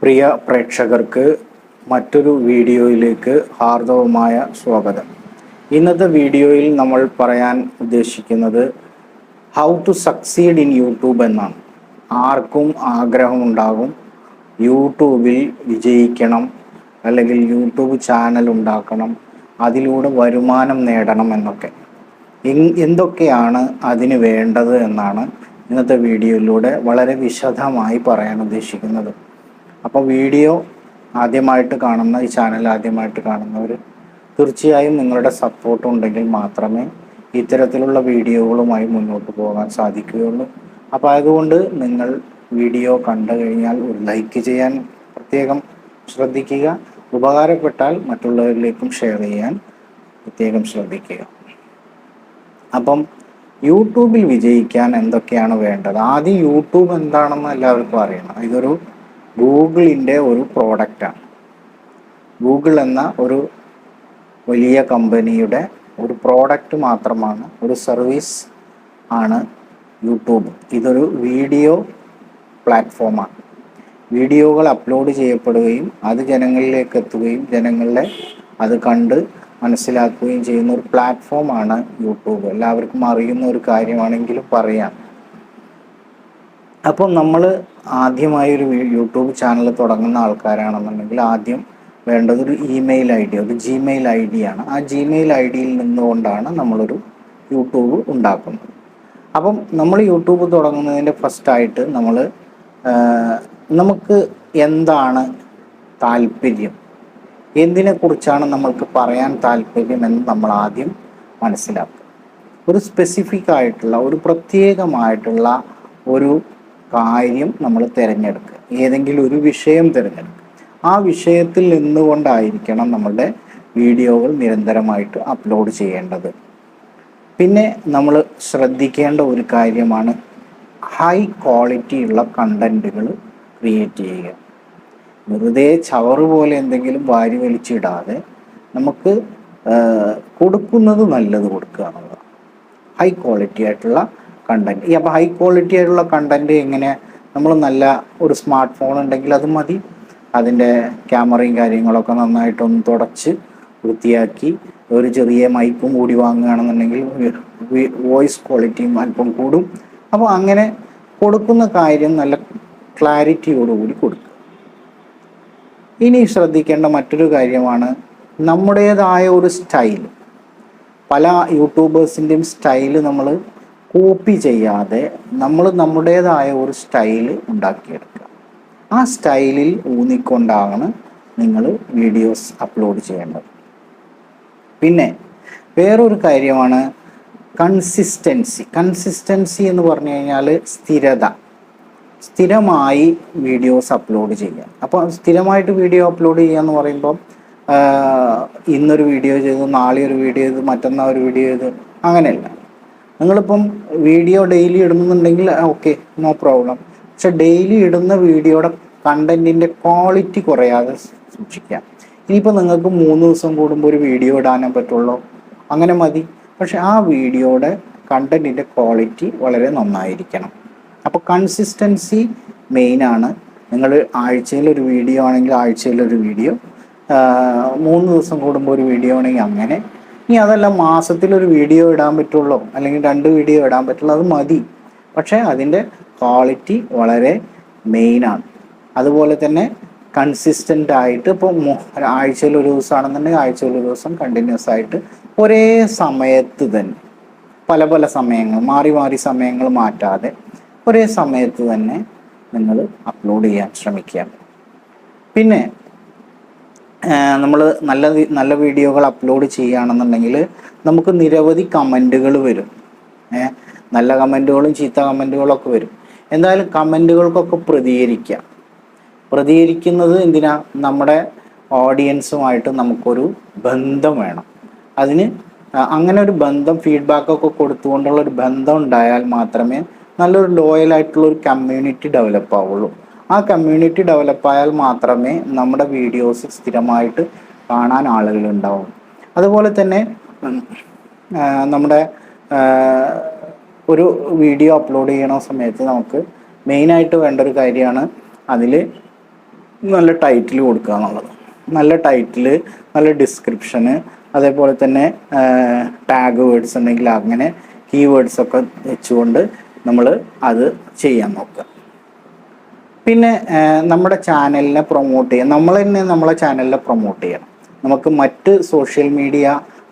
പ്രിയ പ്രേക്ഷകർക്ക് മറ്റൊരു വീഡിയോയിലേക്ക് ഹാർദവമായ സ്വാഗതം. ഇന്നത്തെ വീഡിയോയിൽ നമ്മൾ പറയാൻ ഉദ്ദേശിക്കുന്നത് how to succeed in YouTube എന്നാണ്. ആർക്കും ആഗ്രഹമുണ്ടാകും യൂട്യൂബിൽ വിജയിക്കണം അല്ലെങ്കിൽ യൂട്യൂബ് ചാനൽ ഉണ്ടാക്കണം അതിലൂടെ വരുമാനം നേടണം എന്നൊക്കെ. എന്തൊക്കെയാണ് അതിന് വേണ്ടത് എന്നാണ് ഇന്നത്തെ വീഡിയോയിലൂടെ വളരെ വിശദമായി പറയാൻ ഉദ്ദേശിക്കുന്നത്. അപ്പോൾ വീഡിയോ ആദ്യമായിട്ട് കാണുന്ന ഈ ചാനൽ ആദ്യമായിട്ട് കാണുന്നവർ തീർച്ചയായും നിങ്ങളുടെ സപ്പോർട്ട് ഉണ്ടെങ്കിൽ മാത്രമേ ഇത്തരത്തിലുള്ള വീഡിയോകളുമായി മുന്നോട്ട് പോകാൻ സാധിക്കുകയുള്ളൂ. അപ്പോൾ അതുകൊണ്ട് നിങ്ങൾ വീഡിയോ കണ്ടു കഴിഞ്ഞാൽ ഒരു ലൈക്ക് ചെയ്യാൻ പ്രത്യേകം ശ്രദ്ധിക്കുക. ഉപകാരപ്പെട്ടാൽ മറ്റുള്ളവരിലേക്കും ഷെയർ ചെയ്യാൻ പ്രത്യേകം ശ്രദ്ധിക്കുക. അപ്പം യൂട്യൂബിൽ വിജയിക്കാൻ എന്തൊക്കെയാണ് വേണ്ടത്? ആദ്യം യൂട്യൂബ് എന്താണെന്ന് എല്ലാവർക്കും അറിയണം. ഇതൊരു ഗൂഗിളിന്റെ ഒരു പ്രോഡക്റ്റാണ്. ഗൂഗിൾ എന്ന ഒരു വലിയ കമ്പനിയുടെ ഒരു പ്രോഡക്റ്റ് മാത്രമാണ് ഒരു സർവീസ് ആണ് യൂട്യൂബ്. ഇതൊരു വീഡിയോ പ്ലാറ്റ്ഫോമാണ്. വീഡിയോകൾ അപ്ലോഡ് ചെയ്യപ്പെടുകയും അത് ജനങ്ങളിലേക്ക് എത്തുകയും ജനങ്ങളെ അത് കണ്ട് മനസ്സിലാക്കുകയും ചെയ്യുന്ന ഒരു പ്ലാറ്റ്ഫോമാണ് യൂട്യൂബ്. എല്ലാവർക്കും അറിയുന്ന ഒരു കാര്യമാണെങ്കിലും പറയാം. അപ്പം നമ്മൾ ആദ്യമായി ഒരു യൂട്യൂബ് ചാനൽ തുടങ്ങുന്ന ആൾക്കാരാണെന്നുണ്ടെങ്കിൽ ആദ്യം വേണ്ടത് ഒരു ഇമെയിൽ ഐ ഡി ഒരു ജിമെയിൽ ഐ ഡി ആണ്. ആ ജിമെയിൽ ഐ ഡിയിൽ നിന്നുകൊണ്ടാണ് നമ്മളൊരു യൂട്യൂബ് ഉണ്ടാക്കുന്നത്. അപ്പം നമ്മൾ യൂട്യൂബ് തുടങ്ങുന്നതിന്റെ ഫസ്റ്റായിട്ട് നമ്മൾ നമുക്ക് എന്താണ് താല്പര്യം? എന്തിനെക്കുറിച്ചാണ് നമ്മൾക്ക് പറയാൻ താല്പര്യം എന്ന് നമ്മൾ ആദ്യം മനസ്സിലാക്കുക. ഒരു സ്പെസിഫിക് ആയിട്ടുള്ള ഒരു പ്രത്യേകമായിട്ടുള്ള ഒരു കാര്യം നമ്മൾ തിരഞ്ഞെടുക്കുക. ഏതെങ്കിലും ഒരു വിഷയം തിരഞ്ഞെടുക്കുക. ആ വിഷയത്തിൽ നിന്നുകൊണ്ടായിരിക്കണം നമ്മളുടെ വീഡിയോകൾ നിരന്തരമായിട്ട് അപ്ലോഡ് ചെയ്യേണ്ടത്. പിന്നെ നമ്മൾ ശ്രദ്ധിക്കേണ്ട ഒരു കാര്യമാണ് ഹൈ ക്വാളിറ്റി ഉള്ള കണ്ടന്റുകൾ ക്രിയേറ്റ് ചെയ്യുക. വെറുതെ ചവറ് പോലെ എന്തെങ്കിലും വാരി വലിച്ചിടാതെ നമുക്ക് കൊടുക്കുന്നത് നല്ലത് കൊടുക്കുക എന്നുള്ളതാണ്. ഹൈ ക്വാളിറ്റി ആയിട്ടുള്ള കണ്ടന്റ് ഈ അപ്പോൾ ഹൈ ക്വാളിറ്റി ആയിട്ടുള്ള കണ്ടന്റ് എങ്ങനെ നമ്മൾ നല്ല ഒരു സ്മാർട്ട് ഫോൺ ഉണ്ടെങ്കിൽ അത് മതി. അതിന്റെ ക്യാമറയും കാര്യങ്ങളൊക്കെ നന്നായിട്ടൊന്ന് തുടച്ച് വൃത്തിയാക്കി ഒരു ചെറിയ മൈക്കും കൂടി വാങ്ങുകയാണെന്നുണ്ടെങ്കിൽ വോയിസ് ക്വാളിറ്റിയും അല്പം കൂടും. അപ്പോൾ അങ്ങനെ കൊടുക്കുന്ന കാര്യം നല്ല ക്ലാരിറ്റിയോടുകൂടി കൊടുക്കുക. ഇനി ശ്രദ്ധിക്കേണ്ട മറ്റൊരു കാര്യമാണ് നമ്മുടേതായ ഒരു സ്റ്റൈൽ പല യൂട്യൂബേഴ്സിന്റെയും സ്റ്റൈൽ നമ്മൾ കോപ്പി ചെയ്യാതെ നമ്മൾ നമ്മുടേതായ ഒരു സ്റ്റൈൽ ഉണ്ടാക്കിയെടുക്കുക. ആ സ്റ്റൈലിൽ ഊന്നിക്കൊണ്ടാണ് നിങ്ങൾ വീഡിയോസ് അപ്ലോഡ് ചെയ്യേണ്ടത്. പിന്നെ വേറൊരു കാര്യമാണ് കൺസിസ്റ്റൻസി. കൺസിസ്റ്റൻസി എന്ന് പറഞ്ഞു കഴിഞ്ഞാൽ സ്ഥിരത. സ്ഥിരമായി വീഡിയോസ് അപ്ലോഡ് ചെയ്യുക. അപ്പോൾ സ്ഥിരമായിട്ട് വീഡിയോ അപ്ലോഡ് ചെയ്യുക എന്ന് പറയുമ്പം ഇന്നൊരു വീഡിയോ ചെയ്തു നാളെ ഒരു വീഡിയോ ചെയ്തു മറ്റന്നാൾ ഒരു വീഡിയോ ചെയ്തു അങ്ങനെയല്ല. നിങ്ങളിപ്പം വീഡിയോ ഡെയിലി ഇടുന്നുണ്ടെങ്കിൽ ഓക്കെ നോ പ്രോബ്ലം പക്ഷെ ഡെയിലി ഇടുന്ന വീഡിയോയുടെ കണ്ടന്റിന്റെ ക്വാളിറ്റി കുറയാതെ സൂക്ഷിക്കാം. ഇനിയിപ്പോൾ നിങ്ങൾക്ക് മൂന്ന് ദിവസം കൂടുമ്പോൾ ഒരു വീഡിയോ ഇടാനേ പറ്റുള്ളൂ. അങ്ങനെ മതി. പക്ഷെ ആ വീഡിയോയുടെ കണ്ടന്റിന്റെ ക്വാളിറ്റി വളരെ നന്നായിരിക്കണം. അപ്പോൾ കൺസിസ്റ്റൻസി മെയിനാണ് നിങ്ങൾ ആഴ്ചയിൽ ഒരു വീഡിയോ ആണെങ്കിൽ ആഴ്ചയിൽ ഒരു വീഡിയോ മൂന്ന് ദിവസം കൂടുമ്പോൾ ഒരു വീഡിയോ ആണെങ്കിൽ അങ്ങനെ ഇനി അതല്ല മാസത്തിൽ ഒരു വീഡിയോ ഇടാൻ പറ്റുള്ളൂ. അല്ലെങ്കിൽ രണ്ട് വീഡിയോ ഇടാൻ പറ്റുള്ളൂ. അത് മതി. പക്ഷേ അതിന്റെ ക്വാളിറ്റി വളരെ മെയിനാണ് അതുപോലെ തന്നെ കൺസിസ്റ്റന്റ് ആയിട്ട് ഇപ്പോൾ ആഴ്ചയിൽ ഒരു ദിവസമാണെന്നുണ്ടെങ്കിൽ ആഴ്ചയിൽ ഒരു ദിവസം കണ്ടിന്യൂസ് ആയിട്ട് ഒരേ സമയത്ത് തന്നെ പല പല സമയങ്ങൾ മാറി മാറി സമയങ്ങൾ മാറ്റാതെ ഒരേ സമയത്ത് തന്നെ നിങ്ങൾ അപ്ലോഡ് ചെയ്യാൻ ശ്രമിക്കുക. പിന്നെ നമ്മൾ നല്ല നല്ല വീഡിയോകൾ അപ്ലോഡ് ചെയ്യുകയാണെന്നുണ്ടെങ്കിൽ നമുക്ക് നിരവധി കമന്റുകൾ വരും. നല്ല കമന്റുകളും ചീത്ത കമന്റുകളും ഒക്കെ വരും. എന്തായാലും കമന്റുകൾക്കൊക്കെ പ്രതികരിക്കാം. പ്രതികരിക്കുന്നത് എന്തിനാ? നമ്മുടെ ഓഡിയൻസുമായിട്ട് നമുക്കൊരു ബന്ധം വേണം. അതിന് അങ്ങനെ ഒരു ബന്ധം ഫീഡ്ബാക്കൊക്കെ കൊടുത്തുകൊണ്ടുള്ള ഒരു ബന്ധം ഉണ്ടായാൽ മാത്രമേ നല്ലൊരു ലോയൽ ആയിട്ടുള്ള ഒരു കമ്മ്യൂണിറ്റി ഡെവലപ്പ് ആവുള്ളൂ. ആ കമ്മ്യൂണിറ്റി ഡെവലപ്പ് ആയാൽ മാത്രമേ നമ്മുടെ വീഡിയോസ് സ്ഥിരമായിട്ട് കാണാൻ ആളുകൾ ഉണ്ടാവും. അതുപോലെ തന്നെ നമ്മുടെ ഒരു വീഡിയോ അപ്ലോഡ് ചെയ്യണ സമയത്ത് നമുക്ക് മെയിനായിട്ട് വേണ്ട ഒരു കാര്യമാണ് അതിൽ നല്ല ടൈറ്റിൽ കൊടുക്കുക എന്നുള്ളത്. നല്ല ടൈറ്റിൽ നല്ല ഡിസ്ക്രിപ്ഷന് അതേപോലെ തന്നെ ടാഗ് വേർഡ്സ് ഉണ്ടെങ്കിൽ അങ്ങനെ കീവേഡ്സ് ഒക്കെ വെച്ചുകൊണ്ട് നമ്മൾ അത് ചെയ്യാൻ നോക്കുക. പിന്നെ നമ്മുടെ ചാനലിനെ പ്രൊമോട്ട് ചെയ്യാം നമ്മൾ തന്നെ നമ്മളെ ചാനലിനെ പ്രൊമോട്ട് ചെയ്യണം. നമുക്ക് മറ്റ് സോഷ്യൽ മീഡിയ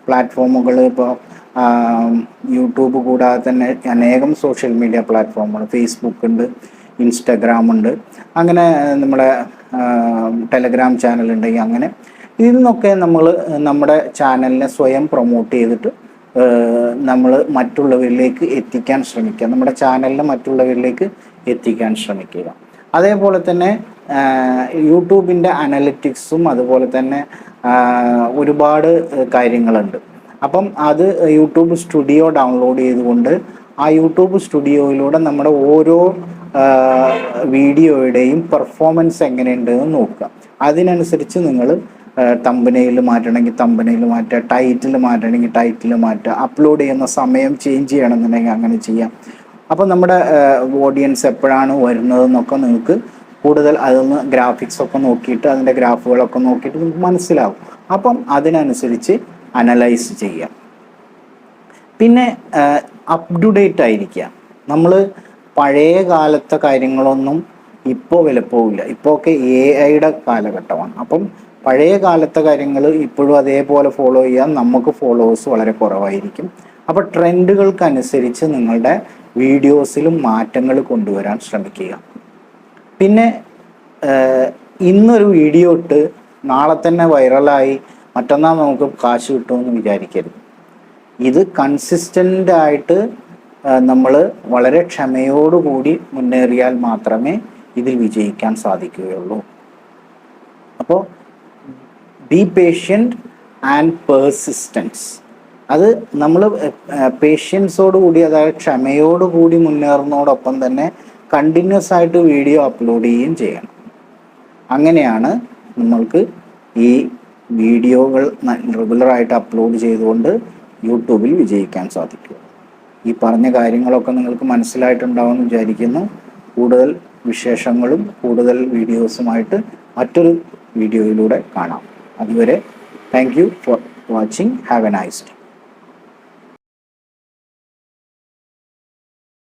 പ്ലാറ്റ്ഫോമുകൾ ഇപ്പോൾ യൂട്യൂബ് കൂടാതെ തന്നെ അനേകം സോഷ്യൽ മീഡിയ പ്ലാറ്റ്ഫോമുകൾ ഫേസ്ബുക്ക് ഉണ്ട് ഇൻസ്റ്റഗ്രാം ഉണ്ട് അങ്ങനെ നമ്മുടെ ടെലഗ്രാം ചാനൽ ഉണ്ടെങ്കിൽ അങ്ങനെ. ഇതിൽ നിന്നൊക്കെ നമ്മൾ നമ്മുടെ ചാനലിനെ സ്വയം പ്രൊമോട്ട് ചെയ്തിട്ട് നമ്മൾ മറ്റുള്ളവരിലേക്ക് എത്തിക്കാൻ ശ്രമിക്കുക. നമ്മുടെ ചാനലിനെ മറ്റുള്ളവരിലേക്ക് എത്തിക്കാൻ ശ്രമിക്കുക. അതേപോലെ തന്നെ യൂട്യൂബിന്റെ അനലിറ്റിക്സും അതുപോലെ തന്നെ ഒരുപാട് കാര്യങ്ങളുണ്ട്. അപ്പം അത് യൂട്യൂബ് സ്റ്റുഡിയോ ഡൗൺലോഡ് ചെയ്തുകൊണ്ട് ആ യൂട്യൂബ് സ്റ്റുഡിയോയിലൂടെ നമ്മുടെ ഓരോ വീഡിയോയുടെയും പെർഫോമൻസ് എങ്ങനെയുണ്ടെന്ന് നോക്കുക. അതിനനുസരിച്ച് നിങ്ങൾ തമ്പനയിൽ മാറ്റണമെങ്കിൽ തമ്പനയിൽ മാറ്റുക ടൈറ്റിൽ മാറ്റണമെങ്കിൽ ടൈറ്റിൽ മാറ്റുക അപ്ലോഡ് ചെയ്യുന്ന സമയം ചേഞ്ച് ചെയ്യണമെന്നുണ്ടെങ്കിൽ അങ്ങനെ ചെയ്യാം. അപ്പോൾ നമ്മുടെ ഓഡിയൻസ് എപ്പോഴാണ് വരുന്നതെന്നൊക്കെ നിങ്ങൾക്ക് കൂടുതൽ അതൊന്ന് ഗ്രാഫിക്സ് ഒക്കെ നോക്കിയിട്ട് അതിന്റെ ഗ്രാഫുകളൊക്കെ നോക്കിയിട്ട് നിങ്ങൾക്ക് മനസ്സിലാവും. അപ്പം അതിനനുസരിച്ച് അനലൈസ് ചെയ്യാം. പിന്നെ അപ് ടു ഡേറ്റ് ആയിരിക്കുക നമ്മൾ പഴയ കാലത്തെ കാര്യങ്ങളൊന്നും ഇപ്പോൾ വിലപ്പോവില്ല. ഇപ്പോൾ ഒക്കെ എ ഐയുടെ കാലഘട്ടമാണ്. അപ്പം പഴയ കാലത്തെ കാര്യങ്ങൾ ഇപ്പോഴും അതേപോലെ ഫോളോ ചെയ്യാൻ നമുക്ക് ഫോളോവേഴ്സ് വളരെ കുറവായിരിക്കും. അപ്പോൾ ട്രെൻഡുകൾക്കനുസരിച്ച് നിങ്ങളുടെ വീഡിയോസിലും മാറ്റങ്ങൾ കൊണ്ടുവരാൻ ശ്രമിക്കുക. പിന്നെ ഇന്നൊരു വീഡിയോ ഇട്ട് നാളെ തന്നെ വൈറലായി മറ്റന്നാൾ നമുക്ക് കാശ് കിട്ടുമെന്ന് വിചാരിക്കരുത്. ഇത് കൺസിസ്റ്റന്റ് ആയിട്ട് നമ്മൾ വളരെ ക്ഷമയോടുകൂടി മുന്നേറിയാൽ മാത്രമേ ഇതിൽ വിജയിക്കാൻ സാധിക്കുകയുള്ളൂ. അപ്പോൾ ബി പേഷ്യന്റ് ആൻഡ് പേഴ്സിസ്റ്റൻസ് അത് നമ്മൾ പേഷ്യൻസോട് കൂടി അതായത് ക്ഷമയോടുകൂടി മുന്നേറുന്നതോടൊപ്പം തന്നെ കണ്ടിന്യൂസ് ആയിട്ട് വീഡിയോ അപ്ലോഡ് ചെയ്യുകയും ചെയ്യണം. അങ്ങനെയാണ് നമ്മൾക്ക് ഈ വീഡിയോകൾ റെഗുലറായിട്ട് അപ്ലോഡ് ചെയ്തുകൊണ്ട് യൂട്യൂബിൽ വിജയിക്കാൻ സാധിക്കുക. ഈ പറഞ്ഞ കാര്യങ്ങളൊക്കെ നിങ്ങൾക്ക് മനസ്സിലായിട്ടുണ്ടാവുമെന്ന് വിചാരിക്കുന്നു. കൂടുതൽ വിശേഷങ്ങളും കൂടുതൽ വീഡിയോസുമായിട്ട് മറ്റൊരു വീഡിയോയിലൂടെ കാണാം. അതുവരെ thank you for watching have a nice day